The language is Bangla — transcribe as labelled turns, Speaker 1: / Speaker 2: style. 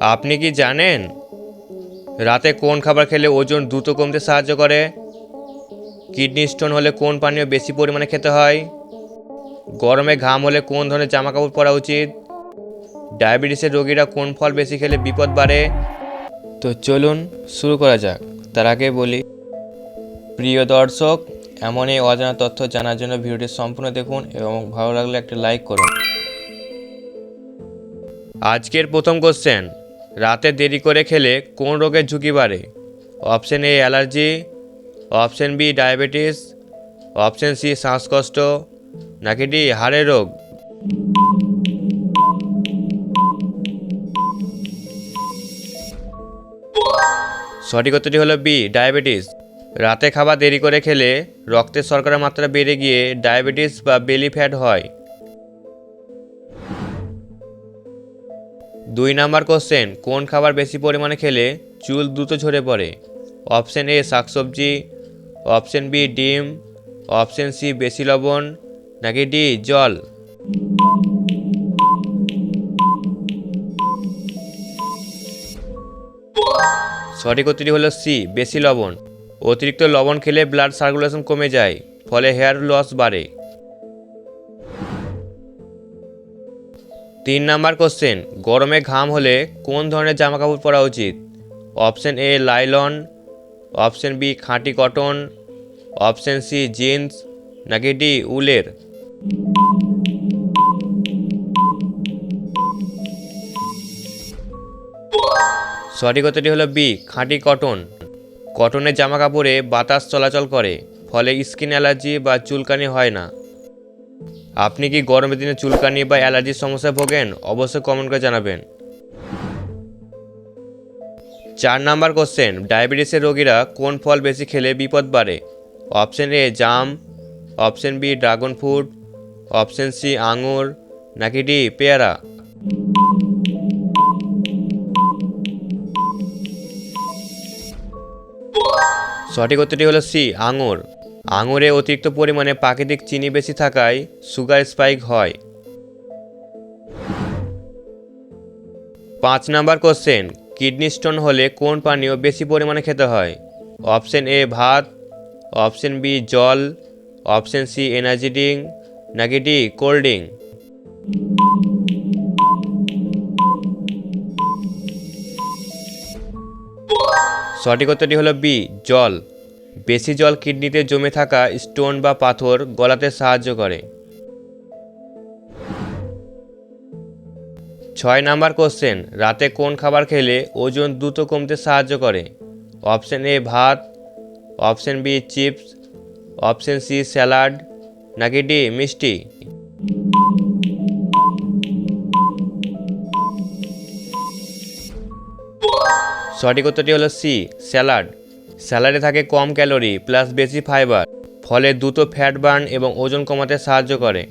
Speaker 1: আপনি কি জানেন? রাতে কোন খাবার খেলে ওজন দ্রুত কমতে সাহায্য করে? কিডনি স্টোন হলে কোন পানীয় বেশি পরিমাণে খেতে হয়? গরমে ঘাম হলে কোন ধরনের জামা কাপড় পরা উচিত? ডায়াবেটিসের রোগীরা কোন ফল বেশি খেলে বিপদ বাড়ে? তো চলুন শুরু করা যাক। তার আগে বলি, প্রিয় দর্শক এমন এই অজানা তথ্য জানার জন্য ভিডিওটি সম্পূর্ণ দেখুন এবং ভালো লাগলে একটা লাইক করুন। আজকের প্রথম কোশ্চেন রাতে দেরি করে খেলে কোন রোগের ঝুঁকি বাড়ে? Option A allergy. Option B diabetes. Option C শ্বাসকষ্ট। নাকি ডি হাড়ের রোগ। সঠিক উত্তরটি হলো বি ডায়াবেটিস। রাতে খাবার দেরি করে খেলে রক্তের শর্করার মাত্রা বেড়ে গিয়ে ডায়াবেটিস বা বেলি ফ্যাট হয়। দুই নাম্বার কোশ্চেন কোন খাবার বেশি পরিমাণে খেলে চুল দ্রুত ঝরে পড়ে? অপশন এ শাকসবজি। অপশন বি ডিম। অপশন সি বেশি লবণ, নাকি ডি জল? সঠিক উত্তরটি হলো সি বেশি লবণ। অতিরিক্ত লবণ খেলে ব্লাড সার্কুলেশন কমে যায়, ফলে হেয়ার লস বাড়ে। তিন নাম্বার কোশ্চেন গরমে ঘাম হলে কোন ধরনের জামা কাপড় পরা উচিত? Option A nylon option B খাঁটি কটন অপশন সি জিন্স নাকি ডি উলের? সঠিক উত্তরটি হলো বি খাঁটি কটন কটনের জামা কাপড়ে বাতাস চলাচল করে, ফলে স্কিন অ্যালার্জি বা চুলকানি হয় না। আপনি কি গরমের দিনে চুলকানি বা অ্যালার্জির সমস্যায় ভোগেন? অবশ্যই কমেন্ট করে জানাবেন। চার নাম্বার কোশ্চেন ডায়াবেটিসের রোগীরা কোন ফল বেশি খেলে বিপদ বাড়ে? Option A jam option B dragon fruit option C আঙুর, নাকি ডি পেয়ারা? সঠিক উত্তরটি হলো সি আঙুর। আঙুরে অতিরিক্ত পরিমাণে প্রাকৃতিক চিনি বেশি থাকায় সুগার স্পাইক হয়। পাঁচ নাম্বার কোশ্চেন, কিডনি স্টোন হলে কোন পানীয় বেশি পরিমাণে খেতে হয়? অপশন এ ভাত, অপশন বি জল, অপশন সি এনার্জি ড্রিঙ্ক, নাকি ডি কোল্ড ড্রিঙ্ক? সঠিক উত্তরটি হলো বি, জল। বেশি জল কিডনিতে জমে থাকা স্টোন বা পাথর গলাতে সাহায্য করে। ছয় নাম্বার কোশ্চেন, রাতে কোন খাবার খেলে ওজন দ্রুত কমতে সাহায্য করে? অপশন এ, ভাত, option B, chips, option C, salad, নাকি ডি, মিষ্টি? সঠিক উত্তরটি হলো সি, স্যালাড। স্যালাডে থাকে কম ক্যালোরি, প্লাস বেশি ফাইবার, ফলে দ্রুত ফ্যাট বার্ন এবং ওজন কমাতে সাহায্য করে।